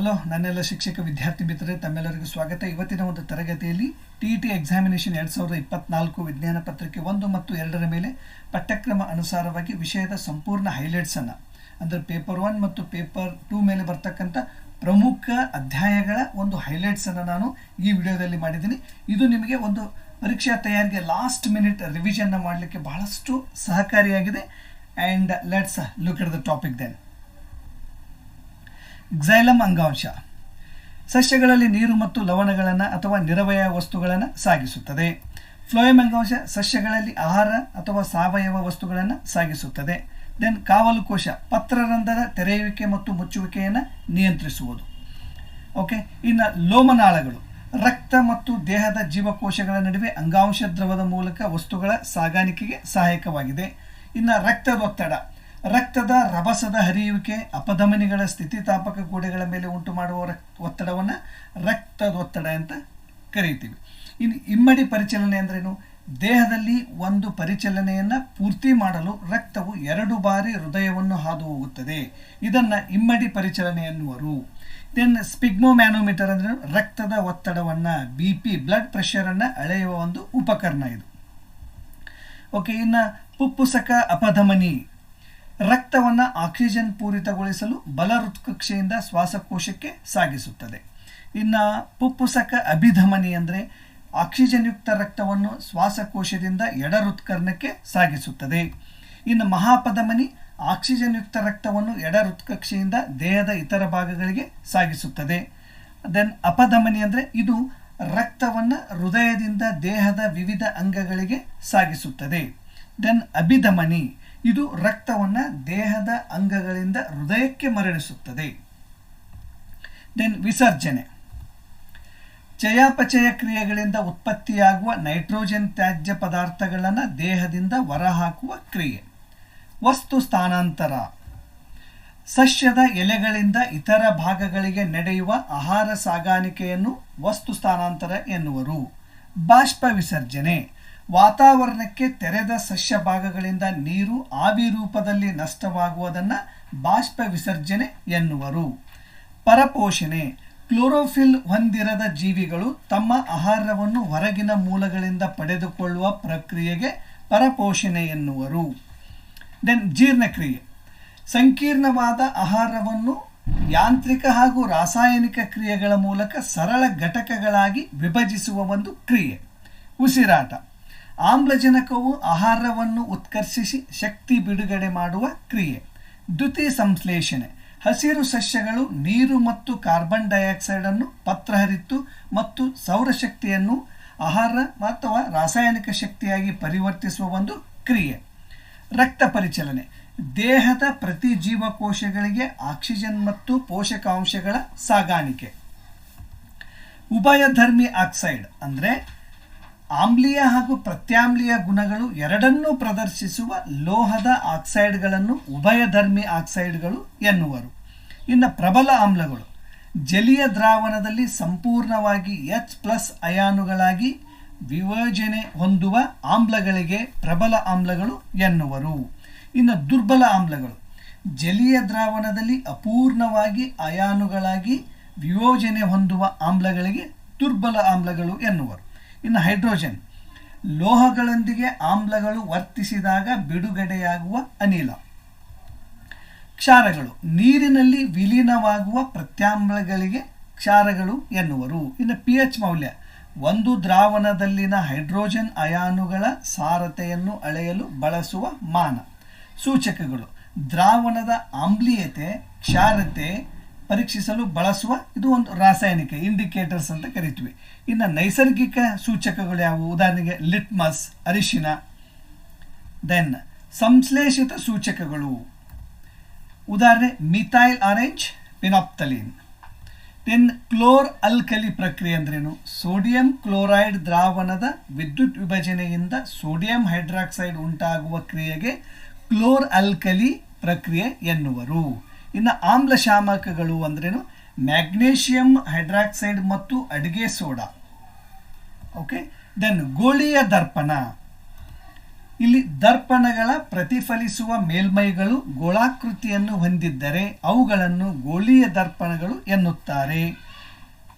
Hello, ನನ್ನೆಲ್ಲ ಶಿಕ್ಷಕ ವಿದ್ಯಾರ್ಥಿ ಮಿತ್ರರೇ, ತಮ್ಮೆಲ್ಲರಿಗೂ ಸ್ವಾಗತ. ಇವತ್ತಿನ ಒಂದು ತರಗತಿಯಲ್ಲಿ ಟಿ ಇ ಟಿ ಎಕ್ಸಾಮಿನೇಷನ್ ಎರಡು ಸಾವಿರದ ಇಪ್ಪತ್ನಾಲ್ಕು ವಿಜ್ಞಾನ ಪತ್ರಿಕೆ ಒಂದು ಮತ್ತು ಎರಡರ ಮೇಲೆ ಪಠ್ಯಕ್ರಮ ಅನುಸಾರವಾಗಿ ವಿಷಯದ ಸಂಪೂರ್ಣ ಹೈಲೈಟ್ಸನ್ನು ಅಂದರೆ ಪೇಪರ್ ಒನ್ ಮತ್ತು ಪೇಪರ್ ಟೂ ಮೇಲೆ ಬರ್ತಕ್ಕಂಥ ಪ್ರಮುಖ ಅಧ್ಯಾಯಗಳ ಒಂದು ಹೈಲೈಟ್ಸನ್ನು ನಾನು ಈ ವಿಡಿಯೋದಲ್ಲಿ ಮಾಡಿದ್ದೀನಿ. ಇದು ನಿಮಗೆ ಒಂದು ಪರೀಕ್ಷಾ ತಯಾರಿಗೆ ಲಾಸ್ಟ್ ಮಿನಿಟ್ ರಿವಿಷನ್ನ ಮಾಡಲಿಕ್ಕೆ ಬಹಳಷ್ಟು ಸಹಕಾರಿಯಾಗಿದೆ. And let's look at the topic then xylem ಅಂಗಾಂಶ. ಸಸ್ಯಗಳಲ್ಲಿ ನೀರು ಮತ್ತು ಲವಣಗಳನ್ನು ಅಥವಾ ನಿರವಯ ವಸ್ತುಗಳನ್ನು ಸಾಗಿಸುತ್ತದೆ. ಫ್ಲೋಯಮ್ ಅಂಗಾಂಶ ಸಸ್ಯಗಳಲ್ಲಿ ಆಹಾರ ಅಥವಾ ಸಾವಯವ ವಸ್ತುಗಳನ್ನು ಸಾಗಿಸುತ್ತದೆ. ದೆನ್ ಕಾವಲು ಕೋಶ ಪತ್ರರಂಧ್ರದ ತೆರೆಯುವಿಕೆ ಮತ್ತು ಮುಚ್ಚುವಿಕೆಯನ್ನು ನಿಯಂತ್ರಿಸುವುದು. ಓಕೆ ಇನ್ನು ಲೋಮನಾಳಗಳು, ರಕ್ತ ಮತ್ತು ದೇಹದ ಜೀವಕೋಶಗಳ ನಡುವೆ ಅಂಗಾಂಶ ದ್ರವದ ಮೂಲಕ ವಸ್ತುಗಳ ಸಾಗಾಣಿಕೆಗೆ ಸಹಾಯಕವಾಗಿದೆ. ಇನ್ನು ರಕ್ತದೊತ್ತಡ ರಕ್ತದ ರಭಸದ ಹರಿಯುವಿಕೆ, ಅಪಧಮನಿಗಳ ಸ್ಥಿತಿತಾಪಕ ಗೋಡೆಗಳ ಮೇಲೆ ಉಂಟು ಮಾಡುವ ರಕ್ತ ಒತ್ತಡವನ್ನು ರಕ್ತದೊತ್ತಡ ಅಂತ ಕರೀತೀವಿ. ಇನ್ನು ಇಮ್ಮಡಿ ಪರಿಚಲನೆ ಅಂದ್ರೇನು? ದೇಹದಲ್ಲಿ ಒಂದು ಪರಿಚಲನೆಯನ್ನು ಪೂರ್ತಿ ಮಾಡಲು ರಕ್ತವು ಎರಡು ಬಾರಿ ಹೃದಯವನ್ನು ಹಾದು ಹೋಗುತ್ತದೆ ಇದನ್ನು ಇಮ್ಮಡಿ ಪರಿಚಲನೆ ಎನ್ನುವರು. ದೆನ್ ಸ್ಪಿಗ್ಮೋಮ್ಯಾನೋಮೀಟರ್ ಅಂದರೆ ರಕ್ತದ ಒತ್ತಡವನ್ನು, ಬಿ ಪಿ, ಬ್ಲಡ್ ಪ್ರೆಷರನ್ನು ಅಳೆಯುವ ಒಂದು ಉಪಕರಣ ಇದು. ಓಕೆ, ಇನ್ನು ಪುಪ್ಪುಸಕ ಅಪಧಮನಿ ರಕ್ತವನ್ನು ಆಕ್ಸಿಜನ್ ಪೂರಿತಗೊಳಿಸಲು ಬಲ ಹೃತ್ಕಕ್ಷೆಯಿಂದ ಶ್ವಾಸಕೋಶಕ್ಕೆ ಸಾಗಿಸುತ್ತದೆ. ಇನ್ನು ಪುಪ್ಪುಸಕ ಅಭಿಧಮನಿ ಅಂದರೆ ಆಕ್ಸಿಜನ್ ಯುಕ್ತ ರಕ್ತವನ್ನು ಶ್ವಾಸಕೋಶದಿಂದ ಎಡ ಹೃತ್ಕರ್ಣಕ್ಕೆ ಸಾಗಿಸುತ್ತದೆ. ಇನ್ನು ಮಹಾಪಧಮನಿ ಆಕ್ಸಿಜನ್ ಯುಕ್ತ ರಕ್ತವನ್ನು ಎಡ ಹೃತ್ಕಕ್ಷೆಯಿಂದ ದೇಹದ ಇತರ ಭಾಗಗಳಿಗೆ ಸಾಗಿಸುತ್ತದೆ. ದೆನ್ ಅಪಧಮನಿ ಅಂದರೆ ಇದು ರಕ್ತವನ್ನು ಹೃದಯದಿಂದ ದೇಹದ ವಿವಿಧ ಅಂಗಗಳಿಗೆ ಸಾಗಿಸುತ್ತದೆ. ದೆನ್ ಅಭಿಧಮನಿ. ಇದು ರಕ್ತವನ್ನು ದೇಹದ ಅಂಗಗಳಿಂದ ಹೃದಯಕ್ಕೆ ಮರಳಿಸುತ್ತದೆ. ದೆನ್ ವಿಸರ್ಜನೆ. ಚಯಾಪಚಯ ಕ್ರಿಯೆಗಳಿಂದ ಉತ್ಪತ್ತಿಯಾಗುವ ನೈಟ್ರೋಜನ್ ತ್ಯಾಜ್ಯ ಪದಾರ್ಥಗಳನ್ನು ದೇಹದಿಂದ ಹೊರಹಾಕುವ ಕ್ರಿಯೆ. ವಸ್ತು ಸ್ಥಾನಾಂತರ. ಸಸ್ಯದ ಎಲೆಗಳಿಂದ ಇತರ ಭಾಗಗಳಿಗೆ ನಡೆಯುವ ಆಹಾರ ಸಾಗಾಣಿಕೆಯನ್ನು ವಸ್ತು ಸ್ಥಾನಾಂತರ ಎನ್ನುವರು. ಬಾಷ್ಪ ವಿಸರ್ಜನೆ. ವಾತಾವರಣಕ್ಕೆ ತೆರೆದ ಸಸ್ಯ ಭಾಗಗಳಿಂದ ನೀರು ಆವಿ ರೂಪದಲ್ಲಿ ನಷ್ಟವಾಗುವುದನ್ನು ಬಾಷ್ಪ ವಿಸರ್ಜನೆ ಎನ್ನುವರು. ಪರಪೋಷಣೆ, ಕ್ಲೋರೋಫಿಲ್ ಹೊಂದಿರದ ಜೀವಿಗಳು ತಮ್ಮ ಆಹಾರವನ್ನು ಹೊರಗಿನ ಮೂಲಗಳಿಂದ ಪಡೆದುಕೊಳ್ಳುವ ಪ್ರಕ್ರಿಯೆಗೆ ಪರಪೋಷಣೆ ಎನ್ನುವರು. ದೆನ್ ಜೀರ್ಣಕ್ರಿಯೆ. ಸಂಕೀರ್ಣವಾದ ಆಹಾರವನ್ನು ಯಾಂತ್ರಿಕ ಹಾಗೂ ರಾಸಾಯನಿಕ ಕ್ರಿಯೆಗಳ ಮೂಲಕ ಸರಳ ಘಟಕಗಳಾಗಿ ವಿಭಜಿಸುವ ಒಂದು ಕ್ರಿಯೆ. ಉಸಿರಾಟ. ಆಮ್ಲಜನಕವು ಆಹಾರವನ್ನು ಉತ್ಕರ್ಷಿಸಿ ಶಕ್ತಿ ಬಿಡುಗಡೆ ಮಾಡುವ ಕ್ರಿಯೆ. ದ್ಯುತಿ ಸಂಶ್ಲೇಷಣೆ. ಹಸಿರು ಸಸ್ಯಗಳು ನೀರು ಮತ್ತು ಕಾರ್ಬನ್ ಡೈಆಕ್ಸೈಡನ್ನು ಪತ್ರಹರಿತು ಮತ್ತು ಸೌರಶಕ್ತಿಯನ್ನು ಆಹಾರ ಅಥವಾ ರಾಸಾಯನಿಕ ಶಕ್ತಿಯಾಗಿ ಪರಿವರ್ತಿಸುವ ಒಂದು ಕ್ರಿಯೆ. ರಕ್ತ ಪರಿಚಲನೆ. ದೇಹದ ಪ್ರತಿ ಜೀವಕೋಶಗಳಿಗೆ ಆಕ್ಸಿಜನ್ ಮತ್ತು ಪೋಷಕಾಂಶಗಳ ಸಾಗಾಣಿಕೆ. ಉಭಯಧರ್ಮಿ ಆಕ್ಸೈಡ್ ಅಂದರೆ ಆಮ್ಲೀಯ ಹಾಗೂ ಪ್ರತ್ಯಾಮ್ಲೀಯ ಗುಣಗಳು ಎರಡನ್ನೂ ಪ್ರದರ್ಶಿಸುವ ಲೋಹದ ಆಕ್ಸೈಡ್ಗಳನ್ನು ಉಭಯಧರ್ಮಿ ಆಕ್ಸೈಡ್ಗಳು ಎನ್ನುವರು. ಇನ್ನು ಪ್ರಬಲ ಆಮ್ಲಗಳು, ಜಲೀಯ ದ್ರಾವಣದಲ್ಲಿ ಸಂಪೂರ್ಣವಾಗಿ ಎಚ್ ಪ್ಲಸ್ ಅಯಾನುಗಳಾಗಿ ವಿಭಜನೆ ಹೊಂದುವ ಆಮ್ಲಗಳಿಗೆ ಪ್ರಬಲ ಆಮ್ಲಗಳು ಎನ್ನುವರು. ಇನ್ನು ದುರ್ಬಲ ಆಮ್ಲಗಳು, ಜಲೀಯ ದ್ರಾವಣದಲ್ಲಿ ಅಪೂರ್ಣವಾಗಿ ಅಯಾನುಗಳಾಗಿ ವಿಯೋಜನೆ ಹೊಂದುವ ಆಮ್ಲಗಳಿಗೆ ದುರ್ಬಲ ಆಮ್ಲಗಳು ಎನ್ನುವರು. ಇನ್ನು ಹೈಡ್ರೋಜನ್. ಲೋಹಗಳೊಂದಿಗೆ ಆಮ್ಲಗಳು ವರ್ತಿಸಿದಾಗ ಬಿಡುಗಡೆಯಾಗುವ ಅನಿಲ. ಕ್ಷಾರಗಳು. ನೀರಿನಲ್ಲಿ ವಿಲೀನವಾಗುವ ಪ್ರತ್ಯಾಮ್ಲಗಳಿಗೆ ಕ್ಷಾರಗಳು ಎನ್ನುವರು. ಇನ್ನು ಪಿ ಎಚ್ ಮೌಲ್ಯ. ಒಂದು ದ್ರಾವಣದಲ್ಲಿನ ಹೈಡ್ರೋಜನ್ ಅಯಾನುಗಳ ಸಾರತೆಯನ್ನು ಅಳೆಯಲು ಬಳಸುವ ಮಾನ. ಸೂಚಕಗಳು. ದ್ರಾವಣದ ಆಮ್ಲೀಯತೆ, ಕ್ಷಾರತೆ ಪರೀಕ್ಷಿಸಲು ಬಳಸುವ ಇದು ಒಂದು ರಾಸಾಯನಿಕ, ಇಂಡಿಕೇಟರ್ಸ್ ಅಂತ ಕರಿತೀವಿ. ಇನ್ನು ನೈಸರ್ಗಿಕ ಸೂಚಕಗಳು ಯಾವುವು? ಉದಾಹರಣೆಗೆ ಲಿಟ್ಮಸ್, ಅರಿಶಿನ. ದೆನ್ ಸಂಶ್ಲೇಷಿತ ಸೂಚಕಗಳು. ಉದಾಹರಣೆ methyl orange phenolphthalein then chlor alkali ಪ್ರಕ್ರಿಯೆ ಅಂದ್ರೇನು? ಸೋಡಿಯಂ ಕ್ಲೋರೈಡ್ ದ್ರಾವಣದ ವಿದ್ಯುತ್ ವಿಭಜನೆಯಿಂದ ಸೋಡಿಯಂ ಹೈಡ್ರಾಕ್ಸೈಡ್ ಉಂಟಾಗುವ ಕ್ರಿಯೆಗೆ ಕ್ಲೋರ್ ಅಲ್ಕಲಿ ಪ್ರಕ್ರಿಯೆ ಎನ್ನುವರು. ಇನ್ನು ಆಮ್ಲಶಾಮಕಗಳು ಅಂದ್ರೇನು? ಮ್ಯಾಗ್ನೇಷಿಯಂ ಹೈಡ್ರಾಕ್ಸೈಡ್ ಮತ್ತು ಅಡಿಗೆ ಸೋಡಾ. ಓಕೆ ದೆನ್ ಗೋಳಿಯ ದರ್ಪಣ. ಇಲ್ಲಿ ದರ್ಪಣಗಳ ಪ್ರತಿಫಲಿಸುವ ಮೇಲ್ಮೈಗಳು ಗೋಳಾಕೃತಿಯನ್ನು ಹೊಂದಿದ್ದರೆ ಅವುಗಳನ್ನು ಗೋಳೀಯ ದರ್ಪಣಗಳು ಎನ್ನುತ್ತಾರೆ.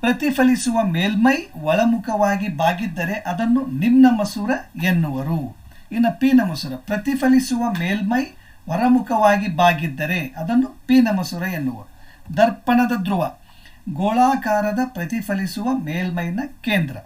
ಪ್ರತಿಫಲಿಸುವ ಮೇಲ್ಮೈ ಒಳಮುಖವಾಗಿ ಬಾಗಿದ್ದರೆ ಅದನ್ನು ನಿಮ್ನ ಮಸೂರ ಎನ್ನುವರು. ಇನ್ನು ಪೀನ ಮಸೂರ. ಪ್ರತಿಫಲಿಸುವ ಮೇಲ್ಮೈ ಹೊರಮುಖವಾಗಿ ಬಾಗಿದ್ದರೆ ಅದನ್ನು ಪೀನ ಮಸೂರ ಎನ್ನುವರು. ದರ್ಪಣದ ಧ್ರುವ. ಗೋಳಾಕಾರದ ಪ್ರತಿಫಲಿಸುವ ಮೇಲ್ಮೈನ ಕೇಂದ್ರ.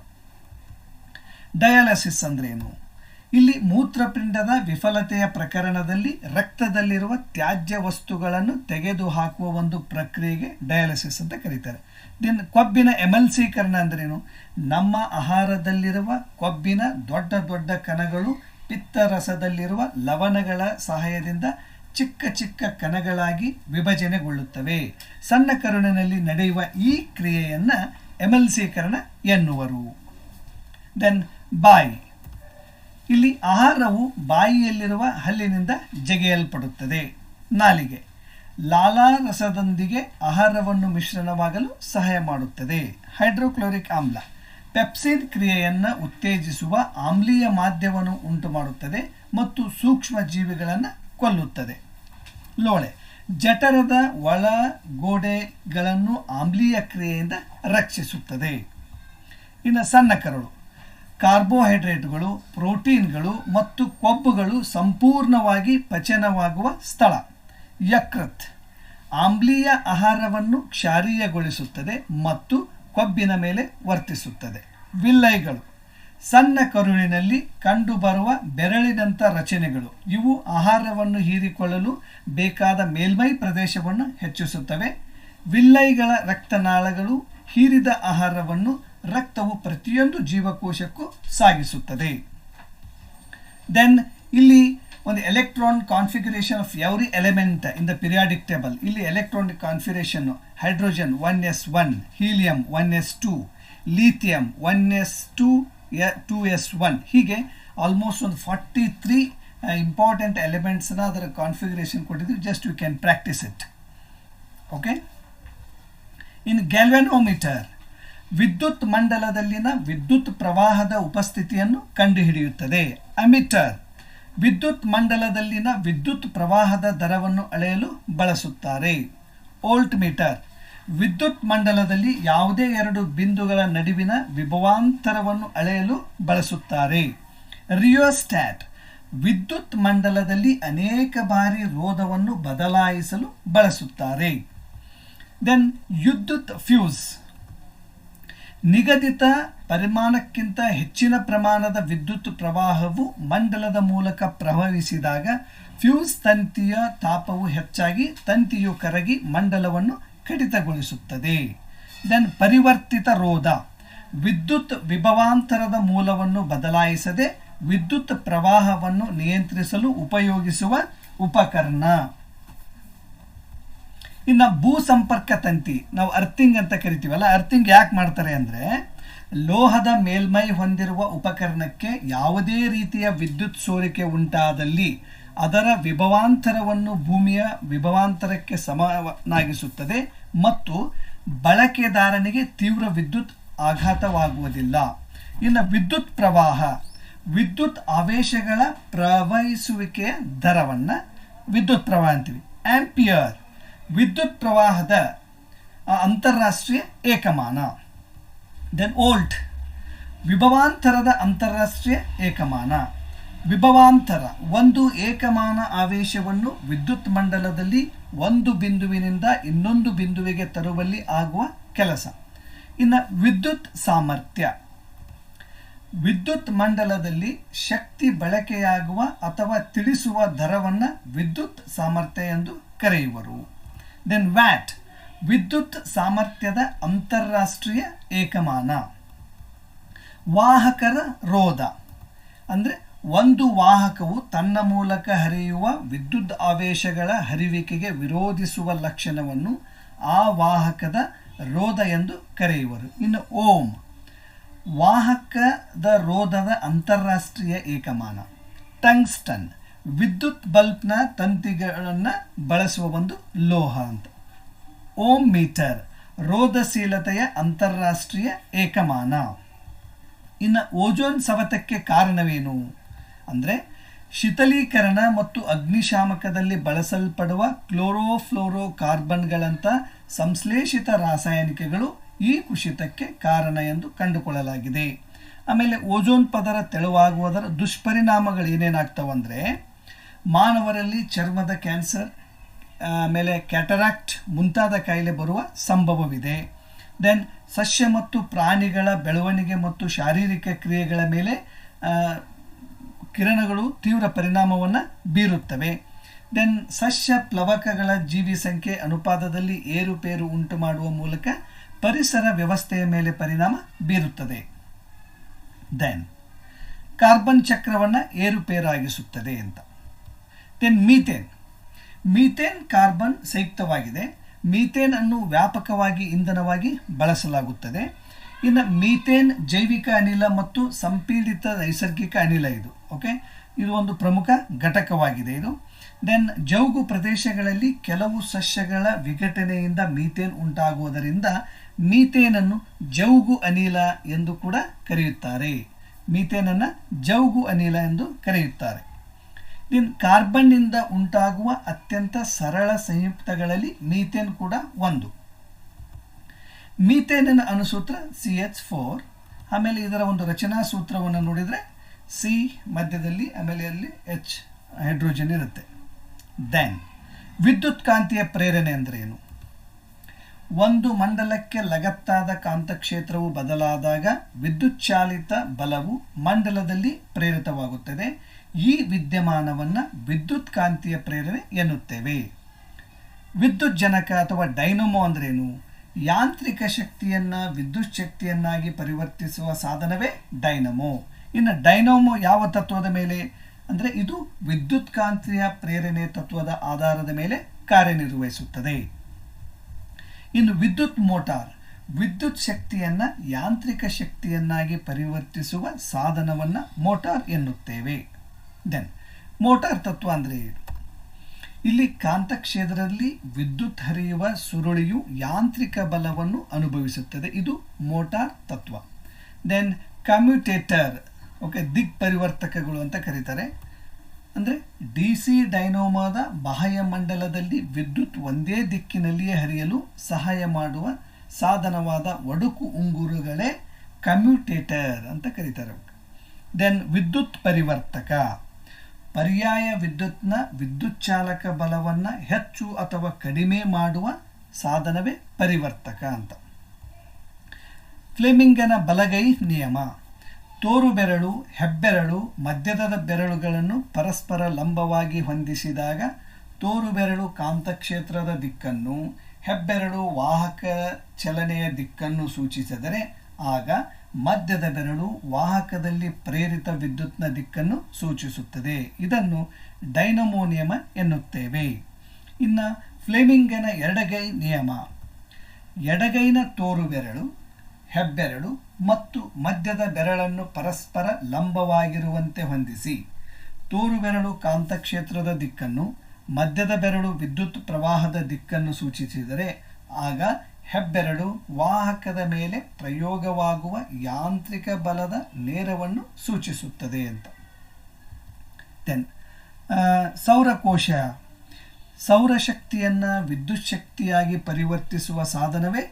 ಡಯಾಲಿಸಿಸ್ ಅಂದ್ರೇನು? ಇಲ್ಲಿ ಮೂತ್ರಪಿಂಡದ ವಿಫಲತೆಯ ಪ್ರಕರಣದಲ್ಲಿ ರಕ್ತದಲ್ಲಿರುವ ತ್ಯಾಜ್ಯ ವಸ್ತುಗಳನ್ನು ತೆಗೆದುಹಾಕುವ ಒಂದು ಪ್ರಕ್ರಿಯೆಗೆ ಡಯಾಲಿಸಿಸ್ ಅಂತ ಕರೀತಾರೆ. ದೆನ್ ಕೊಬ್ಬಿನ ಎಮಲ್ಸೀಕರಣ ಅಂದ್ರೇನು? ನಮ್ಮ ಆಹಾರದಲ್ಲಿರುವ ಕೊಬ್ಬಿನ ದೊಡ್ಡ ದೊಡ್ಡ ಕಣಗಳು, ಪಿತ್ತರಸದಲ್ಲಿರುವ ಲವಣಗಳ ಸಹಾಯದಿಂದ ಚಿಕ್ಕ ಚಿಕ್ಕ ಕಣಗಳಾಗಿ ವಿಭಜನೆಗೊಳ್ಳುತ್ತವೆ. ಸಣ್ಣ ಕರುಳಿನಲ್ಲಿ ನಡೆಯುವ ಈ ಕ್ರಿಯೆಯನ್ನು ಎಮಲ್ಸೀಕರಣ ಎನ್ನುವರು. ದೆನ್ ಬಾಯಿ. ಇಲ್ಲಿ ಆಹಾರವು ಬಾಯಿಯಲ್ಲಿರುವ ಹಲ್ಲಿನಿಂದ ಜಗೆಯಲ್ಪಡುತ್ತದೆ. ನಾಲಿಗೆ. ಲಾಲಾ ರಸದೊಂದಿಗೆ ಆಹಾರವನ್ನು ಮಿಶ್ರಣವಾಗಲು ಸಹಾಯ ಮಾಡುತ್ತದೆ. ಹೈಡ್ರೋಕ್ಲೋರಿಕ್ ಆಮ್ಲ. ಪೆಪ್ಸಿನ್ ಕ್ರಿಯೆಯನ್ನು ಉತ್ತೇಜಿಸುವ ಆಮ್ಲೀಯ ಮಾಧ್ಯವನ್ನು ಉಂಟು ಮಾಡುತ್ತದೆ ಮತ್ತು ಸೂಕ್ಷ್ಮ ಜೀವಿಗಳನ್ನು ಕೊಲ್ಲುತ್ತದೆ. ಲೋಳೆ. ಜಠರದ ಒಳ ಗೋಡೆಗಳನ್ನು ಆಮ್ಲೀಯ ಕ್ರಿಯೆಯಿಂದ ರಕ್ಷಿಸುತ್ತದೆ. ಇನ್ನು ಸಣ್ಣ ಕರಳು. ಕಾರ್ಬೋಹೈಡ್ರೇಟ್ಗಳು, ಪ್ರೋಟೀನ್ಗಳು ಮತ್ತು ಕೊಬ್ಬುಗಳು ಸಂಪೂರ್ಣವಾಗಿ ಪಚನವಾಗುವ ಸ್ಥಳ. ಯಕೃತ್ ಆಮ್ಲೀಯ ಆಹಾರವನ್ನು ಕ್ಷಾರೀಯಗೊಳಿಸುತ್ತದೆ ಮತ್ತು ಕೊಬ್ಬಿನ ಮೇಲೆ ವರ್ತಿಸುತ್ತದೆ. ವಿಲ್ಲೈಗಳು ಸಣ್ಣ ಕರುಳಿನಲ್ಲಿ ಕಂಡುಬರುವ ಬೆರಳಿನಂಥ ರಚನೆಗಳು. ಇವು ಆಹಾರವನ್ನು ಹೀರಿಕೊಳ್ಳಲು ಬೇಕಾದ ಮೇಲ್ಮೈ ಪ್ರದೇಶವನ್ನು ಹೆಚ್ಚಿಸುತ್ತವೆ. ವಿಲ್ಲೈಗಳ ರಕ್ತನಾಳಗಳು ಹೀರಿದ ಆಹಾರವನ್ನು ರಕ್ತವು ಪ್ರತಿಯೊಂದು ಜೀವಕೋಶಕ್ಕೂ ಸಾಗಿಸುತ್ತದೆ. ದೆನ್ ಇಲ್ಲಿ ಒಂದು electron configuration of every element in the periodic table ಇಲ್ಲಿ electron configuration hydrogen one s one helium one s two lithium one s two two s one ಹೀಗೆ ಆಲ್ಮೋಸ್ಟ್ ಒಂದು ಫಾರ್ಟಿ ತ್ರೀ ಇಂಪಾರ್ಟೆಂಟ್ ಎಲಿಮೆಂಟ್ಸ್ನ ಅದರ configuration ಕೊಟ್ಟಿದ್ರು. Just you can practise it okay in galvanometer ವಿದ್ಯುತ್ ಮಂಡಲದಲ್ಲಿನ ವಿದ್ಯುತ್ ಪ್ರವಾಹದ ಉಪಸ್ಥಿತಿಯನ್ನು ಕಂಡುಹಿಡಿಯುತ್ತದೆ. ಅಮಿಟರ್ ವಿದ್ಯುತ್ ಮಂಡಲದಲ್ಲಿನ ವಿದ್ಯುತ್ ಪ್ರವಾಹದ ದರವನ್ನು ಅಳೆಯಲು ಬಳಸುತ್ತಾರೆ. ಓಲ್ಟ್ ಮೀಟರ್ ವಿದ್ಯುತ್ ಮಂಡಲದಲ್ಲಿ ಯಾವುದೇ ಎರಡು ಬಿಂದುಗಳ ನಡುವಿನ ವಿಭವಾಂತರವನ್ನು ಅಳೆಯಲು ಬಳಸುತ್ತಾರೆ. ರಿಯೋಸ್ಟ್ಯಾಟ್ ವಿದ್ಯುತ್ ಮಂಡಲದಲ್ಲಿ ಅನೇಕ ಬಾರಿ ರೋಧವನ್ನು ಬದಲಾಯಿಸಲು ಬಳಸುತ್ತಾರೆ. ದೆನ್ ವಿದ್ಯುತ್ ಫ್ಯೂಸ್. ನಿಗದಿತ ಪರಿಮಾಣಕ್ಕಿಂತ ಹೆಚ್ಚಿನ ಪ್ರಮಾಣದ ವಿದ್ಯುತ್ ಪ್ರವಾಹವು ಮಂಡಲದ ಮೂಲಕ ಪ್ರವಹಿಸಿದಾಗ ಫ್ಯೂಸ್ ತಂತಿಯ ತಾಪವು ಹೆಚ್ಚಾಗಿ ತಂತಿಯು ಕರಗಿ ಮಂಡಲವನ್ನು ಕಡಿತಗೊಳಿಸುತ್ತದೆ. ದೆನ್ ಪರಿವರ್ತಿತ ರೋಧ. ವಿದ್ಯುತ್ ವಿಭವಾಂತರದ ಮೂಲವನ್ನು ಬದಲಾಯಿಸದೆ ವಿದ್ಯುತ್ ಪ್ರವಾಹವನ್ನು ನಿಯಂತ್ರಿಸಲು ಉಪಯೋಗಿಸುವ ಉಪಕರಣ. ಇನ್ನು ಭೂ ಸಂಪರ್ಕ ತಂತಿ. ನಾವು ಅರ್ಥಿಂಗ್ ಅಂತ ಕರಿತೀವಲ್ಲ ಅರ್ಥಿಂಗ್ ಯಾಕೆ ಮಾಡ್ತಾರೆ ಅಂದರೆ ಲೋಹದ ಮೇಲ್ಮೈ ಹೊಂದಿರುವ ಉಪಕರಣಕ್ಕೆ ಯಾವುದೇ ರೀತಿಯ ವಿದ್ಯುತ್ ಸೋರಿಕೆ ಉಂಟಾದಲ್ಲಿ ಅದರ ವಿಭವಾಂತರವನ್ನು ಭೂಮಿಯ ವಿಭವಾಂತರಕ್ಕೆ ಸಮನಾಗಿಸುತ್ತದೆ ಮತ್ತು ಬಳಕೆದಾರನಿಗೆ ತೀವ್ರ ವಿದ್ಯುತ್ ಆಘಾತವಾಗುವುದಿಲ್ಲ. ಇನ್ನು ವಿದ್ಯುತ್ ಪ್ರವಾಹ, ವಿದ್ಯುತ್ ಆವೇಶಗಳ ಪ್ರವಹಿಸುವಿಕೆಯ ದರವನ್ನು ವಿದ್ಯುತ್ ಪ್ರವಾಹ ಅಂತೀವಿ. ಆಂಪಿಯರ್ ವಿದ್ಯುತ್ ಪ್ರವಾಹದ ಅಂತಾರಾಷ್ಟ್ರೀಯ ಏಕಮಾನ. ದೆನ್ ಓಲ್ಟ್ ವಿಭವಾಂತರದ ಅಂತಾರಾಷ್ಟ್ರೀಯ ಏಕಮಾನ. ವಿಭವಾಂತರ, ಒಂದು ಏಕಮಾನ ಆವೇಶವನ್ನು ವಿದ್ಯುತ್ ಮಂಡಲದಲ್ಲಿ ಒಂದು ಬಿಂದುವಿನಿಂದ ಇನ್ನೊಂದು ಬಿಂದುವಿಗೆ ತರುವಲ್ಲಿ ಆಗುವ ಕೆಲಸ. ಇನ್ನು ವಿದ್ಯುತ್ ಸಾಮರ್ಥ್ಯ. ವಿದ್ಯುತ್ ಮಂಡಲದಲ್ಲಿ ಶಕ್ತಿ ಬಳಕೆಯಾಗುವ ಅಥವಾ ತಿಳಿಸುವ ದರವನ್ನು ವಿದ್ಯುತ್ ಸಾಮರ್ಥ್ಯ ಎಂದು ಕರೆಯುವರು. ದೆನ್ ವ್ಯಾಟ್ ವಿದ್ಯುತ್ ಸಾಮರ್ಥ್ಯದ ಅಂತಾರಾಷ್ಟ್ರೀಯ ಏಕಮಾನ. ವಾಹಕರ ರೋಧ. ಅಂದರೆ ಒಂದು ವಾಹಕವು ತನ್ನ ಮೂಲಕ ಹರಿಯುವ ವಿದ್ಯುತ್ ಆವೇಶಗಳ ಹರಿವಿಕೆಗೆ ವಿರೋಧಿಸುವ ಲಕ್ಷಣವನ್ನು ಆ ವಾಹಕದ ರೋಧ ಎಂದು ಕರೆಯುವರು. ಇನ್ನು ಓಂ ವಾಹಕದ ರೋಧದ ಅಂತಾರಾಷ್ಟ್ರೀಯ ಏಕಮಾನ. ಟಂಗ್ಸ್ಟನ್ ವಿದ್ಯುತ್ ಬಲ್ಬ್ನ ತಂತಿಗಳನ್ನು ಬಳಸುವ ಒಂದು ಲೋಹ ಅಂತ. ಓಮ್ ಮೀಟರ್, ರೋಧಶೀಲತೆಯ ಅಂತಾರಾಷ್ಟ್ರೀಯ ಏಕಮಾನ. ಇನ್ನು ಓಜೋನ್ ಸವತಕ್ಕೆ ಕಾರಣವೇನು? ಅಂದರೆ ಶೀತಲೀಕರಣ ಮತ್ತು ಅಗ್ನಿಶಾಮಕದಲ್ಲಿ ಬಳಸಲ್ಪಡುವ ಕ್ಲೋರೋಫ್ಲೋರೋ ಕಾರ್ಬನ್ಗಳಂಥ ಸಂಶ್ಲೇಷಿತ ರಾಸಾಯನಿಕಗಳು ಈ ಕುಸಿತಕ್ಕೆ ಕಾರಣ ಎಂದು ಕಂಡುಕೊಳ್ಳಲಾಗಿದೆ. ಆಮೇಲೆ ಓಜೋನ್ ಪದರ ತೆಳುವಾಗುವುದರ ದುಷ್ಪರಿಣಾಮಗಳು ಏನೇನಾಗ್ತವಂದರೆ ಮಾನವರಲ್ಲಿ ಚರ್ಮದ ಕ್ಯಾನ್ಸರ್ ಆಮೇಲೆ ಕ್ಯಾಟರಾಕ್ಟ್ ಮುಂತಾದ ಕಾಯಿಲೆ ಬರುವ ಸಂಭವವಿದೆ. ದೆನ್ ಸಸ್ಯ ಮತ್ತು ಪ್ರಾಣಿಗಳ ಬೆಳವಣಿಗೆ ಮತ್ತು ಶಾರೀರಿಕ ಕ್ರಿಯೆಗಳ ಮೇಲೆ ಕಿರಣಗಳು ತೀವ್ರ ಪರಿಣಾಮವನ್ನು ಬೀರುತ್ತವೆ. ದೆನ್ ಸಸ್ಯ ಪ್ಲವಕಗಳ ಜೀವಿ ಸಂಖ್ಯೆ ಅನುಪಾತದಲ್ಲಿ ಏರುಪೇರು ಉಂಟು ಮಾಡುವ ಮೂಲಕ ಪರಿಸರ ವ್ಯವಸ್ಥೆಯ ಮೇಲೆ ಪರಿಣಾಮ ಬೀರುತ್ತದೆ. ದೆನ್ ಕಾರ್ಬನ್ ಚಕ್ರವನ್ನು ಏರುಪೇರಾಗಿಸುತ್ತದೆ ಅಂತ. Then methane. ಮೀಥೇನ್ ಕಾರ್ಬನ್ ಸಂಯುಕ್ತವಾಗಿದೆ. ಮೀಥೇನ್ ಅನ್ನು ವ್ಯಾಪಕವಾಗಿ ಇಂಧನವಾಗಿ ಬಳಸಲಾಗುತ್ತದೆ. ಇನ್ನು ಮೀಥೇನ್ ಜೈವಿಕ ಅನಿಲ ಮತ್ತು ಸಂಪೀಡಿತ ನೈಸರ್ಗಿಕ ಅನಿಲ ಇದು, ಓಕೆ? ಇದು ಒಂದು ಪ್ರಮುಖ ಘಟಕವಾಗಿದೆ ಇದು. ದೆನ್ ಜೌಗು ಪ್ರದೇಶಗಳಲ್ಲಿ ಕೆಲವು ಸಸ್ಯಗಳ ವಿಘಟನೆಯಿಂದ ಮೀಥೇನ್ ಉಂಟಾಗುವುದರಿಂದ ಮೀಥೇನನ್ನು ಜೌಗು ಅನಿಲ ಎಂದು ಕೂಡ ಕರೆಯುತ್ತಾರೆ. ಮೀಥೇನನ್ನು ಜೌಗು ಅನಿಲ ಎಂದು ಕರೆಯುತ್ತಾರೆ. ಇನ್ನು ಕಾರ್ಬನ್ನಿಂದ ಉಂಟಾಗುವ ಅತ್ಯಂತ ಸರಳ ಸಂಯುಕ್ತಗಳಲ್ಲಿ ಮೀಥೇನ್ ಕೂಡ ಒಂದು. ಮೀಥೇನಿನ ಅಣುಸೂತ್ರ ಸಿ ಎಚ್ ಫೋರ್ ಆಮೇಲೆ ಇದರ ಒಂದು ರಚನಾ ಸೂತ್ರವನ್ನು ನೋಡಿದರೆ ಸಿ ಮಧ್ಯದಲ್ಲಿ, ಆಮೇಲೆ ಅಲ್ಲಿ ಎಚ್ ಹೈಡ್ರೋಜನ್ ಇರುತ್ತೆ. ದೆನ್ ವಿದ್ಯುತ್ ಕಾಂತಿಯ ಪ್ರೇರಣೆ ಅಂದರೆ ಏನು? ಒಂದು ಮಂಡಲಕ್ಕೆ ಲಗತ್ತಾದ ಕಾಂತಕ್ಷೇತ್ರವು ಬದಲಾದಾಗ ವಿದ್ಯುತ್ ಚಾಲಿತ ಬಲವು ಮಂಡಲದಲ್ಲಿ ಪ್ರೇರಿತವಾಗುತ್ತದೆ. ಈ ವಿದ್ಯಮಾನವನ್ನು ವಿದ್ಯುತ್ ಕಾಂತೀಯ ಪ್ರೇರಣೆ ಎನ್ನುತ್ತೇವೆ. ವಿದ್ಯುತ್ ಜನಕ ಅಥವಾ ಡೈನಮೋ ಅಂದ್ರೇನು? ಯಾಂತ್ರಿಕ ಶಕ್ತಿಯನ್ನು ವಿದ್ಯುತ್ ಶಕ್ತಿಯನ್ನಾಗಿ ಪರಿವರ್ತಿಸುವ ಸಾಧನವೇ ಡೈನಮೋ. ಇನ್ನು ಡೈನಮೋ ಯಾವ ತತ್ವದ ಮೇಲೆ? ಅಂದರೆ ಇದು ವಿದ್ಯುತ್ ಕಾಂತೀಯ ಪ್ರೇರಣೆ ತತ್ವದ ಆಧಾರದ ಮೇಲೆ ಕಾರ್ಯನಿರ್ವಹಿಸುತ್ತದೆ. ಇನ್ನು ವಿದ್ಯುತ್ ಮೋಟಾರ್, ವಿದ್ಯುತ್ ಶಕ್ತಿಯನ್ನು ಯಾಂತ್ರಿಕ ಶಕ್ತಿಯನ್ನಾಗಿ ಪರಿವರ್ತಿಸುವ ಸಾಧನವನ್ನು ಮೋಟಾರ್ ಎನ್ನುತ್ತೇವೆ. ದೆನ್, ಮೋಟಾರ್ ತತ್ವ ಅಂದರೆ ಇಲ್ಲಿ ಕಾಂತಕ್ಷೇತ್ರದಲ್ಲಿ ವಿದ್ಯುತ್ ಹರಿಯುವ ಸುರುಳಿಯು ಯಾಂತ್ರಿಕ ಬಲವನ್ನು ಅನುಭವಿಸುತ್ತದೆ. ಇದು ಮೋಟಾರ್ ತತ್ವ. ದೆನ್, ಕಮ್ಯುಟೇಟರ್, ಓಕೆ ದಿಗ್ ಪರಿವರ್ತಕಗಳು ಅಂತ ಕರೀತಾರೆ. ಅಂದರೆ ಡಿ ಸಿ ಡೈನೋಮಾದ ಬಾಹ್ಯ ಮಂಡಲದಲ್ಲಿ ವಿದ್ಯುತ್ ಒಂದೇ ದಿಕ್ಕಿನಲ್ಲಿಯೇ ಹರಿಯಲು ಸಹಾಯ ಮಾಡುವ ಸಾಧನವಾದ ಒಡುಕು ಉಂಗುರುಗಳೇ ಕಮ್ಯುಟೇಟರ್ ಅಂತ ಕರೀತಾರೆ. ದೆನ್, ವಿದ್ಯುತ್ ಪರಿವರ್ತಕ. ಪರ್ಯಾಯ ವಿದ್ಯುತ್ನ ವಿದ್ಯುತ್ ಚಾಲಕ ಬಲವನ್ನು ಹೆಚ್ಚು ಅಥವಾ ಕಡಿಮೆ ಮಾಡುವ ಸಾಧನವೇ ಪರಿವರ್ತಕ ಅಂತ. ಫ್ಲೆಮಿಂಗನ ಬಲಗೈ ನಿಯಮ. ತೋರು ಬೆರಳು, ಹೆಬ್ಬೆರಳು ಮಧ್ಯದ ಬೆರಳುಗಳನ್ನು ಪರಸ್ಪರ ಲಂಬವಾಗಿ ಹೊಂದಿಸಿದಾಗ ತೋರು ಬೆರಳು ಕಾಂತಕ್ಷೇತ್ರದ ದಿಕ್ಕನ್ನು, ಹೆಬ್ಬೆರಳು ವಾಹಕ ಚಲನೆಯ ದಿಕ್ಕನ್ನು ಸೂಚಿಸಿದರೆ ಆಗ ಮಧ್ಯದ ಬೆರಳು ವಾಹಕದಲ್ಲಿ ಪ್ರೇರಿತ ವಿದ್ಯುತ್ನ ದಿಕ್ಕನ್ನು ಸೂಚಿಸುತ್ತದೆ. ಇದನ್ನು ಡೈನಮೋ ನಿಯಮ ಎನ್ನುತ್ತೇವೆ. ಇನ್ನು ಫ್ಲೇಮಿಂಗನ ಎಡಗೈ ನಿಯಮ. ಎಡಗೈನ ತೋರು ಬೆರಳು, ಹೆಬ್ಬೆರಳು ಮತ್ತು ಮಧ್ಯದ ಬೆರಳನ್ನು ಪರಸ್ಪರ ಲಂಬವಾಗಿರುವಂತೆ ಹೊಂದಿಸಿ. ತೋರು ಬೆರಳು ಕಾಂತಕ್ಷೇತ್ರದ ದಿಕ್ಕನ್ನು ಮಧ್ಯದ ಬೆರಳು ವಿದ್ಯುತ್ ಪ್ರವಾಹದ ದಿಕ್ಕನ್ನು ಸೂಚಿಸಿದರೆ ಆಗ ಹೆಬ್ಬೆರಳು ವಾಹಕದ ಮೇಲೆ ಪ್ರಯೋಗವಾಗುವ ಯಾಂತ್ರಿಕ ಬಲದ ನೇರವನ್ನು ಸೂಚಿಸುತ್ತದೆ ಅಂತ. ದೆನ್ ಸೌರಕೋಶ, ಸೌರಶಕ್ತಿಯನ್ನು ವಿದ್ಯುತ್ ಶಕ್ತಿಯಾಗಿ ಪರಿವರ್ತಿಸುವ ಸಾಧನವೇ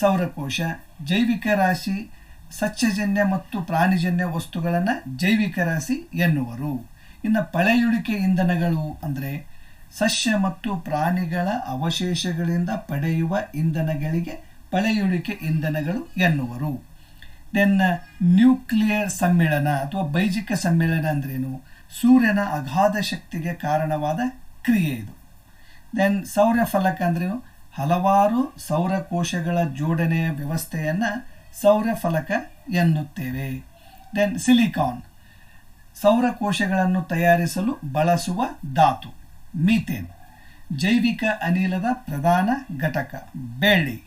ಸೌರಕೋಶ. ಜೈವಿಕ ರಾಶಿ, ಸಸ್ಯಜನ್ಯ ಮತ್ತು ಪ್ರಾಣಿಜನ್ಯ ವಸ್ತುಗಳನ್ನು ಜೈವಿಕ ರಾಶಿ ಎನ್ನುವರು. ಇನ್ನು ಪಳೆಯುಳಿಕೆ ಇಂಧನಗಳು ಅಂದರೆ ಸಸ್ಯ ಮತ್ತು ಪ್ರಾಣಿಗಳ ಅವಶೇಷಗಳಿಂದ ಪಡೆಯುವ ಇಂಧನಗಳಿಗೆ ಪಳೆಯುಳಿಕೆ ಇಂಧನಗಳು ಎನ್ನುವರು. ದೆನ್ ನ್ಯೂಕ್ಲಿಯರ್ ಸಮ್ಮೇಳನ ಅಥವಾ ಬೈಜಿಕ ಸಮ್ಮೇಳನ ಅಂದ್ರೇನು? ಸೂರ್ಯನ ಅಗಾಧ ಶಕ್ತಿಗೆ ಕಾರಣವಾದ ಕ್ರಿಯೆ ಇದು. ದೆನ್ ಸೌರ ಫಲಕ ಅಂದ್ರೇನು? ಹಲವಾರು ಸೌರಕೋಶಗಳ ಜೋಡಣೆಯ ವ್ಯವಸ್ಥೆಯನ್ನು ಸೌರ ಫಲಕ ಎನ್ನುತ್ತೇವೆ. ದೆನ್ ಸಿಲಿಕಾನ್ ಸೌರಕೋಶಗಳನ್ನು ತಯಾರಿಸಲು ಬಳಸುವ ಧಾತು. ಮೀಥೇನ್, ಜೈವಿಕ ಅನಿಲದ ಪ್ರಧಾನ ಘಟಕ, ಬೆಳ್ಳಿ.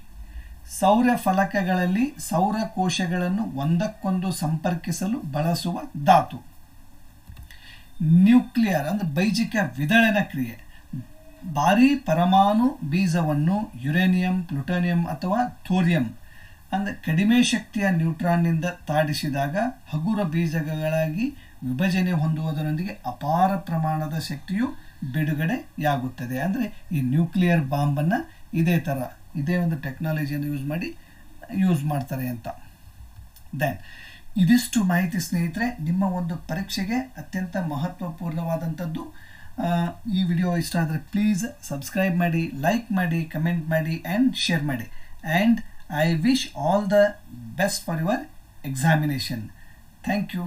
ಸೌರ ಫಲಕಗಳಲ್ಲಿ ಸೌರ ಕೋಶಗಳನ್ನು ಒಂದಕ್ಕೊಂದು ಸಂಪರ್ಕಿಸಲು ಬಳಸುವ ಧಾತು. ನ್ಯೂಕ್ಲಿಯರ್ ಅಂದರೆ ಬೈಜಿಕ ವಿದಳನ ಕ್ರಿಯೆ. ಭಾರೀ ಪರಮಾಣು ಬೀಜವನ್ನು ಯುರೇನಿಯಂ, ಪ್ಲುಟೋನಿಯಂ ಅಥವಾ ಥೋರಿಯಂ ಅಂದರೆ ಕಡಿಮೆ ಶಕ್ತಿಯ ನ್ಯೂಟ್ರಾನ್ನಿಂದ ತಾಡಿಸಿದಾಗ ಹಗುರ ಬೀಜಗಳಾಗಿ ವಿಭಜನೆ ಹೊಂದುವುದರೊಂದಿಗೆ ಅಪಾರ ಪ್ರಮಾಣದ ಶಕ್ತಿಯು ಬಿಡುಗಡೆಯಾಗುತ್ತದೆ ಅಂದರೆ ಈ ನ್ಯೂಕ್ಲಿಯರ್ ಬಾಂಬನ್ನು ಇದೇ ಥರ ಇದೇ ಒಂದು ಟೆಕ್ನಾಲಜಿಯನ್ನು ಯೂಸ್ ಮಾಡಿ, ಯೂಸ್ ಮಾಡ್ತಾರೆ ಅಂತ. ದೆನ್ ಇದಿಷ್ಟು ಮಾಹಿತಿ ಸ್ನೇಹಿತರೆ, ನಿಮ್ಮ ಒಂದು ಪರೀಕ್ಷೆಗೆ ಅತ್ಯಂತ ಮಹತ್ವಪೂರ್ಣವಾದಂಥದ್ದು. ಈ ವಿಡಿಯೋ ಇಷ್ಟ ಆದರೆ ಪ್ಲೀಸ್ ಸಬ್ಸ್ಕ್ರೈಬ್ ಮಾಡಿ ಲೈಕ್ ಮಾಡಿ ಕಮೆಂಟ್ ಮಾಡಿ ಆ್ಯಂಡ್ ಶೇರ್ ಮಾಡಿ. And I wish all the best for your examination thank you